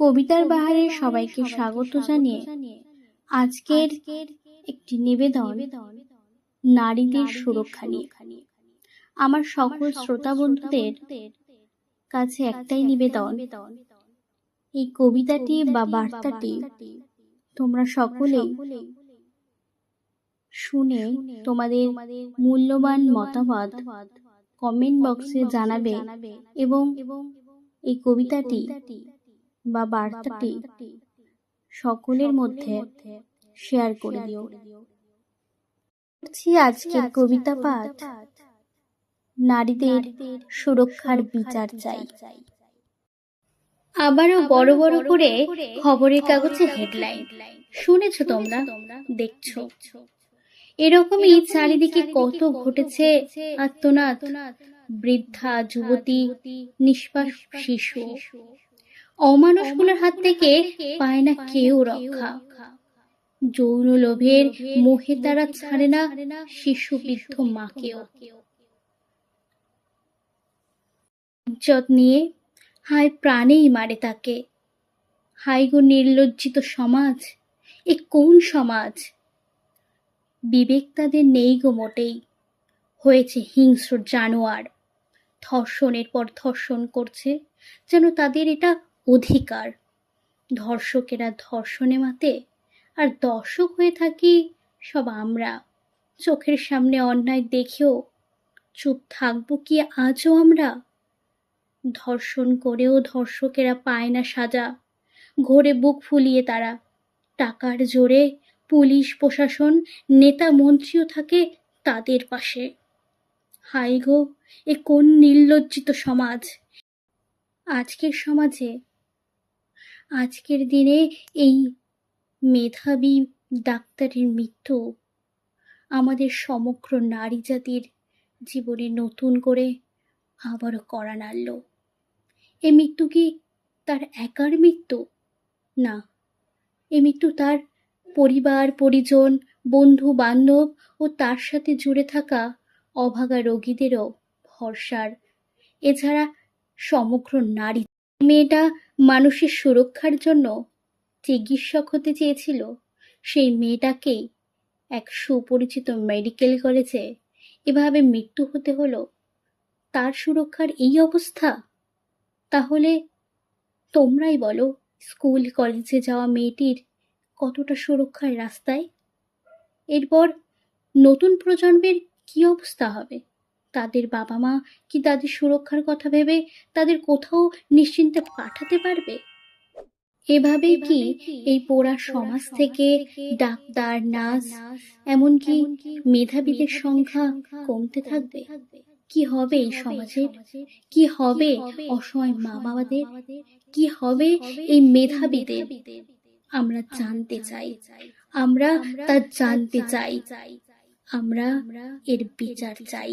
কবিতার বাহারে সবাইকে স্বাগত জানিয়ে আজকের একটি নিবেদন নারীদের সুরক্ষা নিয়ে। আমার সকল শ্রোতা বন্ধুদের কাছে একটাই নিবেদন। এই কবিতাটি বা বার্তাটি তোমরা সকলেই শুনে তোমাদের মূল্যবান মতামত কমেন্ট বক্সে জানাবে এবং এই কবিতাটি বা বার্তাটি সকলের মধ্যে শেয়ার করে দিও। করছি আজকের কবিতা পাঠ। নারীদের সুরক্ষার বিচার চাই। আবারও বড় বড় করে খবরের কাগজে হেডলাইন শুনেছো তোমরা? দেখছ। এরকমই চারিদিকে কত ঘটেছে আত্মনাদ বৃদ্ধা যুবতী নিষ্পাস শিশু। অমানুষগুলোর হাত থেকে পায় না কেউ রক্ষা। যৌন লোভের মোহে তারা ছাড়ে না শিশু বৃদ্ধ মাকেও। ইজ্জত নিয়ে হায় প্রাণেই মারে তাকে। হাই গো নির্লজ্জিত সমাজ এ কোন সমাজ? বিবেক তাদের নেই গো মোটেই। হয়েছে হিংস্র জানোয়ার। ধর্ষণের পর ধর্ষণ করছে যেন তাদের এটা অধিকার। ধর্ষকেরা ধর্ষণে মাতে, আর দর্শক হয়ে থাকি সব আমরা। চোখের সামনে অন্যায় দেখেও চুপ থাকব কি আজও আমরা? ধর্ষণ করেও ধর্ষকেরা পায় না সাজা। ঘোরে বুক ফুলিয়ে তারা। টাকার জোরে পুলিশ, প্রশাসন, নেতা, মন্ত্রীও থাকে তাদের পাশে। হাই গো, এ কোন নির্লজ্জিত সমাজ? আজকের সমাজে আজকের দিনে এই মেধাবী ডাক্তারের মৃত্যু আমাদের সমগ্র নারী জাতির জীবনে নতুন করে আবারও করা নাড়ল এ মৃত্যু কি তার একার মৃত্যু? না, এ মৃত্যু তার পরিবার, পরিজন, বন্ধু, বান্ধব ও তার সাথে জুড়ে থাকা অভাগা রোগীদেরও ভরসার। এছাড়া সমগ্র নারী মেয়েটা মানুষের সুরক্ষার জন্য চিকিৎসক হতে চেয়েছিল। সেই মেয়েটাকেই এক সুপরিচিত মেডিকেল কলেজে এভাবে মৃত্যু হতে হলো। তার সুরক্ষার এই অবস্থা? তাহলে তোমরাই বলো, স্কুল কলেজে যাওয়া মেয়েটির কতটা সুরক্ষার রাস্তায়? এরপর নতুন প্রজন্মের কি অবস্থা হবে? তাদের বাবা মা কি তাদের সুরক্ষার কথা ভেবে তাদের কোথাও নিশ্চিন্তে পাঠাতে পারবে? এভাবে কি এই পোড়া সমাজ থেকে ডাক্তার নার্স এমনকি মেধাবীদের সংখ্যা কমতে থাকবে। কি হবে এই সমাজের? কি হবে অসহায় মা বাবাদের কি হবে এই মেধাবীদের? আমরা জানতে চাই। আমরা তা জানতে চাই। চাই। আমরা এর বিচার চাই।